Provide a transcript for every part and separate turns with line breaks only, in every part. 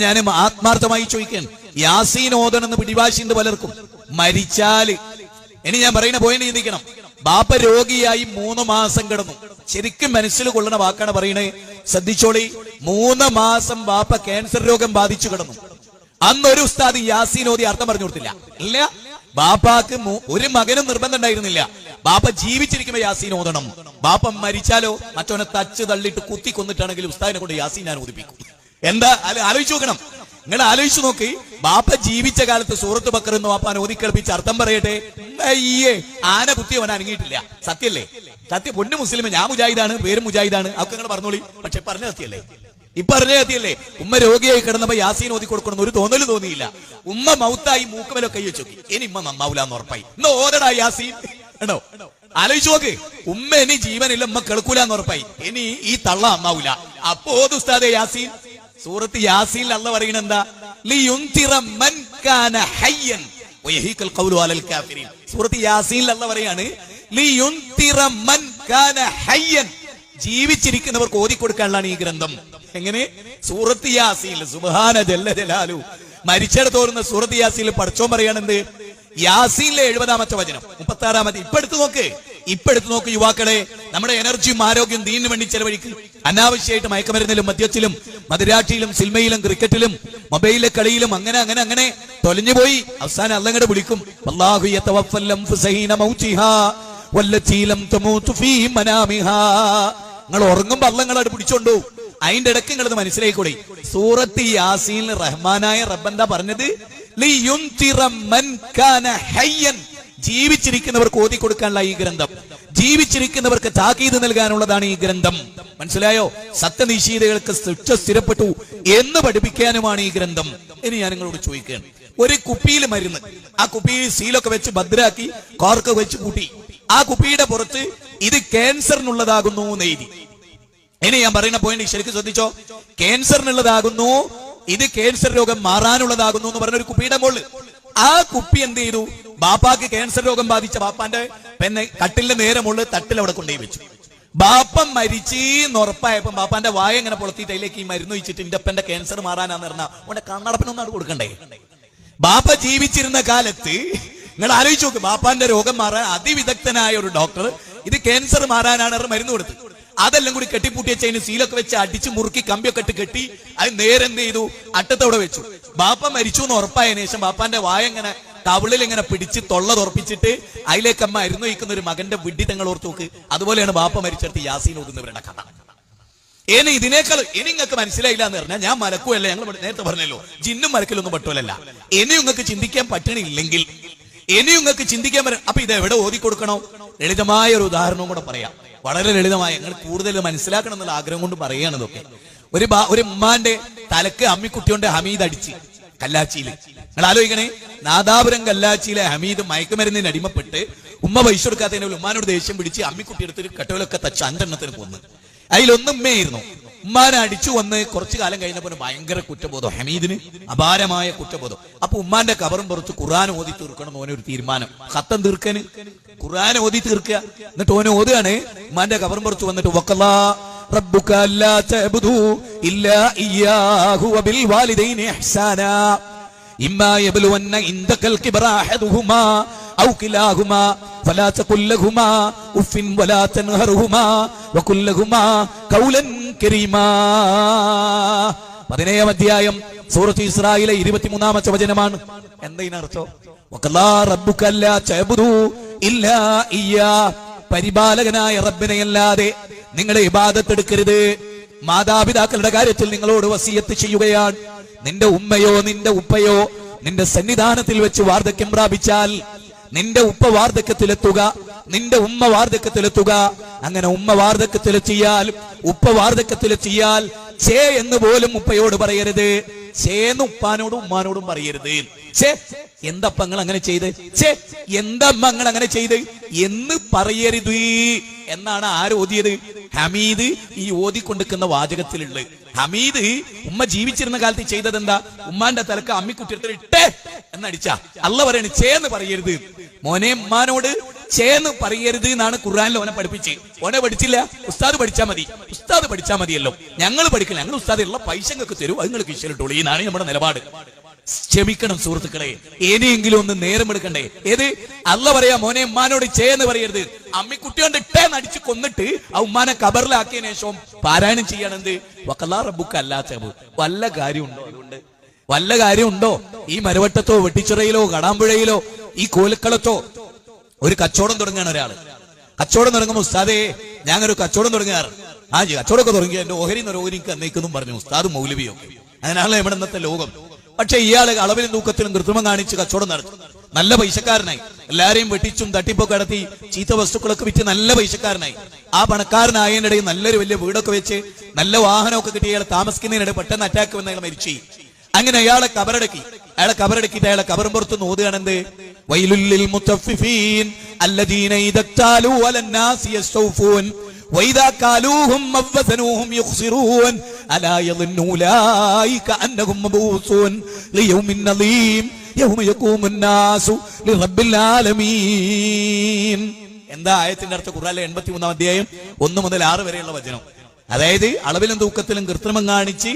ഞാനും ആത്മാർത്ഥമായി ചോദിക്കാൻ യാസീൻ ഓതണെന്ന് പിടിവാശിണ്ട് പലർക്കും. മരിച്ചാൽ. ഇനി ഞാൻ പറയുന്ന പോയിന്റ് ചിന്തിക്കണം. ബാപ്പ രോഗിയായി മൂന്ന് മാസം കിടന്നു. ശരിക്കും മനസ്സിൽ കൊള്ളുന്ന വാക്കാണ് പറയണേ. ശ്രദ്ധിച്ചോളി. മൂന്ന് മാസം ബാപ്പ ക്യാൻസർ രോഗം ബാധിച്ചു കിടന്നു. അന്നൊരു ഉസ്താദ് യാസീൻ ഓതി അർത്ഥം പറഞ്ഞു കൊടുത്തില്ല. ഇല്ല. ബാപ്പാക്ക് ഒരു മകനും നിർബന്ധം ഉണ്ടായിരുന്നില്ല. ബാപ്പ ജീവിച്ചിരിക്കുമ്പോ യാസീൻ ഓതണം. ബാപ്പ മരിച്ചാലോ മറ്റവനെ തച്ച് തള്ളിയിട്ട് കുത്തി കൊന്നിട്ടാണെങ്കിൽ ഉസ്താദിനെ കൊണ്ട് യാസീൻ ഞാൻ ഓതിപ്പിക്കും എന്താ? ആലോചിച്ചു നോക്കണം. നിങ്ങൾ ആലോചിച്ചു നോക്കി. ബാപ്പ ജീവിച്ച കാലത്ത് സൂറത്ത് ബക്കർ എന്ന് ബാപ്പാൻ ഓതിക്കളിപ്പിച്ച് അർത്ഥം പറയട്ടെ. അയ്യേ ആന കുത്തിയവൻ അനങ്ങിയിട്ടില്ല. സത്യല്ലേ? സത്യം പൊന്നു മുസ്ലിം ഞാൻ മുജാഹിദാണ് പേര് മുജാഹിദാണ്. അതൊക്കെ നിങ്ങൾ പറഞ്ഞോളി. പക്ഷെ പറഞ്ഞ സത്യല്ലേ? ഇപ്പൊ അറിഞ്ഞ സത്യല്ലേ? ഉമ്മ രോഗിയായി കിടന്നപ്പോ യാസീൻ ഓതി കൊടുക്കണം ഒരു തോന്നൽ തോന്നിയില്ല. ഉമ്മ മൗത്തായി മൂക്കുമലോ കൈ വെച്ചു ഇനി ഉമ്മ നന്നാവൂല എന്ന് ഉറപ്പായി. ഇന്ന് ഓതടാ യാസീൻ. ആണോ? ആലോചിച്ചു നോക്ക്. ഉമ്മ ഇനി ജീവനില്ല ഉമ്മ കേൾക്കൂല എന്ന് ഉറപ്പായി. ഇനി ഈ തള്ള നന്നാവൂല അപ്പോ ഓത് യാസീൻ. സൂറത്ത് യാസീൻ അല്ല പറയണ എന്താ? സൂറത്ത് യാസീൻ അല്ല പറയാണ് ജീവിച്ചിരിക്കുന്നവർക്ക് ഓതിക്കൊടുക്കാനുള്ളതാണ് ഈ ഗ്രന്ഥം. എങ്ങനെ? സൂറത്ത് യാസീൽ സുബാന ജല്ല ജലാലു. സൂറത്ത് യാസീൽ പഠിച്ചോ പറയാണെന്ത് യാസീനിലെ എഴുപതാമത്തെ വചനം. മുപ്പത്തി ആറാമത്തെ ഇപ്പൊ എടുത്തു നോക്ക്. ഇപ്പൊ എടുത്തു നോക്ക് യുവാക്കളെ. നമ്മുടെ എനർജിയും ആരോഗ്യം ദീനു വേണ്ടി ചെലവഴിക്കും. അനാവശ്യമായിട്ട് മയക്കുമരുന്നിലും മദ്യത്തിലും മതിരാട്ടിയിലും സിനിമയിലും ക്രിക്കറ്റിലും മൊബൈലിലെ കളിയിലും അങ്ങനെ അങ്ങനെ അങ്ങനെ തൊലഞ്ഞു പോയി. അവസാനം അല്ലങ്ങടെ വിളിക്കും. നിങ്ങൾ ഉറങ്ങുമ്പോ അല്ലങ്ങളോട് പിടിച്ചോണ്ടോ. അതിന്റെ ഇടയ്ക്ക് നിങ്ങളത് കൂടി സൂറത്ത് യാസീൻ റഹ്മാനായ റബ്ബന്താ പറഞ്ഞത്? ജീവിച്ചിരിക്കുന്നവർക്ക് ഓതി കൊടുക്കാനുള്ള ഈ ഗ്രന്ഥം. ജീവിച്ചിരിക്കുന്നവർക്ക് താക്കീത് നൽകാനുള്ളതാണ് ഈ ഗ്രന്ഥം. മനസ്സിലായോ? സത്യനിഷീതകൾക്ക് ശിക്ഷ സ്ഥിരപ്പെട്ടു എന്ന് പഠിപ്പിക്കാനുമാണ് ഈ ഗ്രന്ഥം. ഇനി ഞാൻ നിങ്ങളോട് ചോദിക്കുകയാണ്. ഒരു കുപ്പിയിൽ മരുന്ന് ആ കുപ്പിയിൽ സീലൊക്കെ വെച്ച് ഭദ്രാക്കി കോർക്ക് വെച്ച് കൂട്ടി. ആ കുപ്പിയുടെ പുറത്ത് ഇത് ക്യാൻസറിനുള്ളതാകുന്നു എന്ന് എഴുതി. ഇനി ഞാൻ പറയുന്ന പോയിന്റ് ശരിക്കും ശ്രദ്ധിച്ചോ? ക്യാൻസറിനുള്ളതാകുന്നു ഇത് ക്യാൻസർ രോഗം മാറാനുള്ളതാകുന്നു എന്ന് പറഞ്ഞ ഒരു കുപ്പിയുടെ മുകളിൽ. ആ കുപ്പി എന്ത് ചെയ്തു? ബാപ്പാക്ക് ക്യാൻസർ രോഗം ബാധിച്ച ബാപ്പാന്റെ പിന്നെ കട്ടിലിന്റെ നേരെ മുകളിൽ തട്ടിൽ അവിടെ കൊണ്ടുപോയി വെച്ചു. ബാപ്പ മരിച്ചീന്ന് ഉറപ്പായപ്പം ബാപ്പാന്റെ വായ ഇങ്ങനെ പൊളത്തിയിട്ട് അതിലേക്ക് ഈ മരുന്ന് വെച്ചിട്ട് എന്റെ അപ്പന്റെ ക്യാൻസർ മാറാനാന്ന് പറഞ്ഞാൽ അവിടെ കൊടുക്കണ്ടേ? ബാപ്പ ജീവിച്ചിരുന്ന കാലത്ത് നിങ്ങൾ ആലോചിച്ചു നോക്ക് ബാപ്പാന്റെ രോഗം മാറാൻ അതിവിദഗ്ധനായ ഒരു ഡോക്ടർ ഇത് ക്യാൻസർ മാറാനാണ് മരുന്ന് കൊടുത്തത് അതെല്ലാം കൂടി കെട്ടിപ്പൂട്ടിയ അതിന് സീലൊക്കെ വെച്ച് അടിച്ച് മുറുക്കി കമ്പിയൊക്കെ ഇട്ട് കെട്ടി അത് നേരെ എന്ത് ചെയ്തു? അട്ടത്തോടെ വെച്ചു. ബാപ്പ മരിച്ചു എന്ന് ഉറപ്പായതിനു ശേഷം ബാപ്പാന്റെ വായ ഇങ്ങനെ കവിളിൽ ഇങ്ങനെ പിടിച്ച് തൊള്ള തുറപ്പിച്ചിട്ട് അതിലേക്ക് അമ്മ അരുന്ന് വയ്ക്കുന്ന ഒരു മകന്റെ വിഡ്ഢി തങ്ങൾ ഓർത്ത് നോക്ക്. അതുപോലെയാണ് ബാപ്പ മരിച്ചെടുത്ത് യാസീൻ ഓതുന്നവരുടെ കഥ. ഇനി ഇതിനേക്കാൾ ഇനി നിങ്ങൾക്ക് മനസ്സിലായില്ല എന്ന് പറഞ്ഞാൽ ഞാൻ മലക്കുമല്ല ഞങ്ങൾ നേരത്തെ പറഞ്ഞല്ലോ. ജിന്നും മലക്കിലൊന്നും പറ്റുമല്ല ഇനി നിങ്ങൾക്ക് ചിന്തിക്കാൻ പറ്റണില്ലെങ്കിൽ ഇനി നിങ്ങൾക്ക് ചിന്തിക്കാൻ പറ്റും അപ്പൊ ഇത് എവിടെ ഓതി കൊടുക്കണോ? ലളിതമായ ഒരു ഉദാഹരണവും കൂടെ പറയാം. വളരെ ലളിതമായ ഞങ്ങൾ കൂടുതൽ മനസ്സിലാക്കണം എന്നുള്ള ആഗ്രഹം കൊണ്ട് പറയുകയാണ് ഇതൊക്കെ. ഒരു ഒരു ഉമ്മാന്റെ തലക്ക് അമ്മിക്കുട്ടിയോണ്ട് ഹമീദ് അടിച്ച്. കല്ലാച്ചിയിൽ. നിങ്ങൾ ആലോചിക്കണേ നാദാപുരം കല്ലാച്ചിയിലെ ഹമീദ് മയക്കുമരുന്നിന് അടിമപ്പെട്ട് ഉമ്മ പൈസ കൊടുക്കാത്തതിന് ഉമ്മാനോട് ദേഷ്യം പിടിച്ച് അമ്മിക്കുട്ടി എടുത്തിട്ട് കട്ടവിലൊക്കെ തച്ച് അഞ്ചെണ്ണത്തിന് കൊന്ന്. അതിലൊന്നും ഉമ്മയായിരുന്നു. ഉമ്മാനെ അടിച്ചു വന്ന് കുറച്ചു കാലം കഴിഞ്ഞപ്പോൾ ഭയങ്കര കുറ്റബോധം ഹമീദിന് അപാരമായ കുറ്റബോധം. അപ്പൊ ഉമ്മാന്റെ കബറും പുറത്ത് ഖുർആൻ ഓതി തീർക്കണം ഓനെ ഓനൊരു തീരുമാനം. ഹത്തം തീർക്കാന്? ഖുർആൻ ഓതി തീർക്കുക. എന്നിട്ട് ഓനെ ഓതുകയാണ്. ഉമ്മാന്റെ കബറും പുറത്ത് വന്നിട്ട് വക്കല്ലാ റബ്ബുക അല്ലാ തഅബുദു ഇല്ലാ ഇയ്യാഹു വബിൽ വാലിദൈനി ഇഹ്സാനാ إما يبلون عندك الكبر أحدهما أو كلاهما فلا تقل لهما أف ولا تنهرهما وقل لهما قولا كريما പതിനേഴാം അധ്യായം സൂറത്ത് ഇസ്രായേലെ ഇരുപത്തിമൂന്നാമത്തെ വചനമാണ് എന്തതിനർത്ഥം വക്കല്ലാ റബ്ബുക അല്ലാ തഅബുദു ഇല്ലാ ഇയ്യാ പരിപാലകനായ റബ്ബിനെയല്ലാതെ നിങ്ങളെ ഇബാദത്തെടുക്കരുത്. മാതാപിതാക്കളുടെ കാര്യത്തിൽ നിങ്ങളോട് വസീയത്ത് ചെയ്യുകയാണ്. നിന്റെ ഉമ്മയോ നിന്റെ ഉപ്പയോ നിന്റെ സന്നിധാനത്തിൽ വെച്ച് വാർദ്ധക്യം പ്രാപിച്ചാൽ നിന്റെ ഉപ്പ വാർദ്ധക്യത്തിലെത്തുക നിന്റെ ഉമ്മ വാർദ്ധക്യത്തിലെത്തുക. അങ്ങനെ ഉമ്മ വാർദ്ധക്യത്തിലെത്തിയാൽ ഉപ്പ വാർദ്ധക്യത്തിലെത്തിയാൽ ചേ എന്ന് പോലും ഉപ്പയോട് പറയരുത്. ചേന്ന് ഉപ്പാനോടും ഉമ്മാനോടും പറയരുത്. ചേ എന്തപ്പ നിങ്ങൾ അങ്ങനെ ചെയ്ത്? ചേ എന്തമ്മ നിങ്ങൾ അങ്ങനെ ചെയ്ത്? എന്ന് പറയരുത്. എന്നാണ് ആര് ഓതിയത് ഹമീദ് ഈ ഓതിക്കൊണ്ടിരിക്കുന്ന വാചകത്തിലുള്ളത് ഹമീദ് ഉമ്മ ജീവിച്ചിരുന്ന കാലത്ത് ചെയ്തത് എന്താ ഉമ്മാന്റെ തലക്ക് അമ്മിക്കുട്ടി എടുത്തിട്ട് ഇട്ടേ എന്നടിച്ച. അല്ല പറയണ് ചേന്ന് പറയരുത്. മോനെ ഉമ്മാനോട് ചേന്ന് പറയരുത് എന്നാണ് ഖുർആാനിൽ ഓനെ പഠിപ്പിച്ച്. ഓനെ പഠിച്ചില്ല? ഉസ്താദ് പഠിച്ചാൽ മതി. ഉസ്താദ് പഠിച്ചാൽ മതിയല്ലോ. ഞങ്ങൾ പഠിക്കില്ല. ഞങ്ങൾ ഉസ്താദ് ഉള്ള പൈസ തരൂ. അത് നിങ്ങൾക്ക് ഇഷ്ടപ്പെട്ടോളൂ എന്നാണ് നമ്മുടെ നിലപാട്. ക്ഷമിക്കണം സുഹൃത്തുക്കളെ. ഇനിയെങ്കിലും ഒന്ന് നേരം എടുക്കണ്ടേ ഏത്? അല്ല പറയാ മോനെ ഉമ്മാനോട് ചെയ്യെന്ന് പറയരുത്. അമ്മിക്കുട്ടി കൊണ്ട് ഇട്ടേന്ന് അടിച്ച് കൊന്നിട്ട് ആ ഉമ്മാനെ കബറിലാക്കിയതിനു ശേഷം പാരായണം ചെയ്യണെന്ത് റബ്ബുക്ക് അല്ലാത്ത വല്ല കാര്യമുണ്ടോ വല്ല കാര്യമുണ്ടോ? ഈ മരവട്ടത്തോ വെട്ടിച്ചിറയിലോ കടാമ്പുഴയിലോ ഈ കോലക്കളത്തോ? ഒരു കച്ചവടം തുടങ്ങുകയാണ് ഒരാൾ. കച്ചവടം തുടങ്ങുമ്പോൾ ഉസ്താദേ ഞാനൊരു കച്ചവടം തുടങ്ങാറ്. ആ കച്ചവടമൊക്കെ തുടങ്ങി എന്റെ ഓഹരി ഓഹരിക്ക് എന്നേക്കെന്നും പറഞ്ഞു ഉസ്താദ് മൗലവിയോ അതിനാണല്ലോ നമ്മുടെ ഇന്നത്തെ ലോകം. പക്ഷെ ഇയാൾ അളവിലും തൂക്കത്തിലും കൃത്രിമം കാണിച്ച് കച്ചവടം നടത്തി. നല്ല പൈസക്കാരനായി. എല്ലാരെയും വെട്ടിച്ചും തട്ടിപ്പൊക്കെ നടത്തി ചീത്ത വസ്തുക്കളൊക്കെ വിറ്റ് നല്ല പൈസക്കാരനായി. ആ പണക്കാരനായതിനിടയിൽ നല്ലൊരു വലിയ വീടൊക്കെ വെച്ച് നല്ല വാഹനമൊക്കെ കിട്ടി അയാൾ താമസിക്കുന്നതിനിടെ പെട്ടെന്ന് അറ്റാക്ക് വന്ന് അയാൾ മരിച്ചു. അങ്ങനെ അയാളെ കബറടക്കി. അയാളെ കബറടക്കിയിട്ട് അയാളെ കബറും പുറത്ത് നോതുകയാണെന്ത് വൈലുല്ലിൽ മുത്തഫിഫീൻ അല്ലദീന ഇദക്താലു അലന്നാസി എന്താ ആയത്തിന്റെ അർത്ഥം? എൺപത്തി മൂന്നാം അധ്യായം ഒന്ന് മുതൽ ആറ് വരെയുള്ള വചനം. അതായത് അളവിലും തൂക്കത്തിലും കൃത്രിമം കാണിച്ച്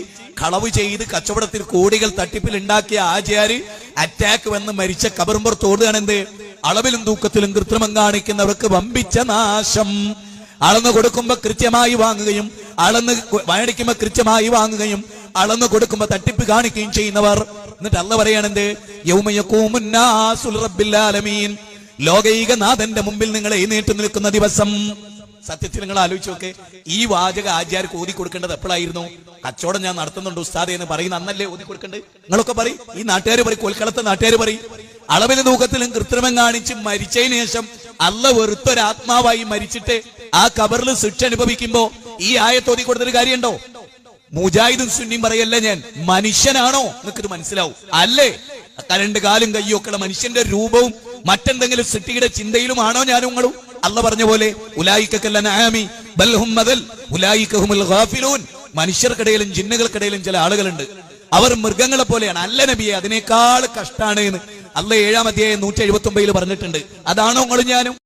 കളവ് ചെയ്ത് കച്ചവടത്തിൽ കോടികൾ തട്ടിപ്പിൽ ഉണ്ടാക്കിയ ആചാര് അറ്റാക്ക് വന്ന് മരിച്ച കബറുമ്പുറത്തോടുകയാണ് എന്ത് അളവിലും തൂക്കത്തിലും കൃത്രിമം കാണിക്കുന്നവർക്ക് വമ്പിച്ച നാശം. അളന്ന് കൊടുക്കുമ്പോ കൃത്യമായി വാങ്ങുകയും അളന്ന് മേടിക്കുമ്പോ കൃത്യമായി വാങ്ങുകയും അളന്ന് കൊടുക്കുമ്പോ തട്ടിപ്പ് കാണിക്കുകയും ചെയ്യുന്നവർ. എന്നിട്ട് അല്ല പറയണെന്ത് യൗമയക്കൂമുന്നാസുറബില്ലാലമീൻ ലോകൈകനാഥന്റെ മുമ്പിൽ നിങ്ങൾ എഴുന്നേറ്റ് നിൽക്കുന്ന ദിവസം. സത്യത്തിൽ നിങ്ങൾ ആലോചിച്ച് നോക്കെ. ഈ വാചക ആചാര്യക്ക് ഓതി കൊടുക്കേണ്ടത് എപ്പോഴായിരുന്നു? കച്ചവടം ഞാൻ നടത്തുന്നുണ്ട് ഉസ്താദെ എന്ന് പറയുന്ന അന്നല്ലേ ഓതി കൊടുക്കേണ്ടത് നിങ്ങളൊക്കെ പറയും. ഈ നാട്ടുകാർ പറയും കൊൽക്കളത്തെ നാട്ടുകാർ പറയും. അളവിന് തൂക്കത്തിലും കൃത്രിമം കാണിച്ച് മരിച്ചതിന് ശേഷം അല്ല വെറുത്തൊരാത്മാവായി മരിച്ചിട്ട് ആ കബറിൽ ശിക്ഷ അനുഭവിക്കുമ്പോ ഈ ആയത്തോതി കൊടുത്തൊരു കാര്യമുണ്ടോ? മുജാഹിദും സുന്നിയും പറയല്ല ഞാൻ മനുഷ്യനാണോ? നിനക്കിത് മനസ്സിലാവും. അല്ലേ? കരണ്ട് കാലും കയ്യും ഒക്കെ മനുഷ്യന്റെ രൂപവും മറ്റെന്തെങ്കിലും സിട്ടിയുടെ ചിന്തയിലുമാണോ ഞാനും നിങ്ങളും? അല്ല പറഞ്ഞ പോലെ മനുഷ്യർക്കിടയിലും ജിന്നുകൾക്കിടയിലും ചില ആളുകളുണ്ട്. അവർ മൃഗങ്ങളെ പോലെയാണ്. അല്ല നബിയെ അതിനേക്കാൾ കഷ്ടാണ് എന്ന്. അല്ല ഏഴാം അധ്യായം നൂറ്റി എഴുപത്തി ഒമ്പതിൽ പറഞ്ഞിട്ടുണ്ട്. അതാണോ നിങ്ങളും ഞാനും?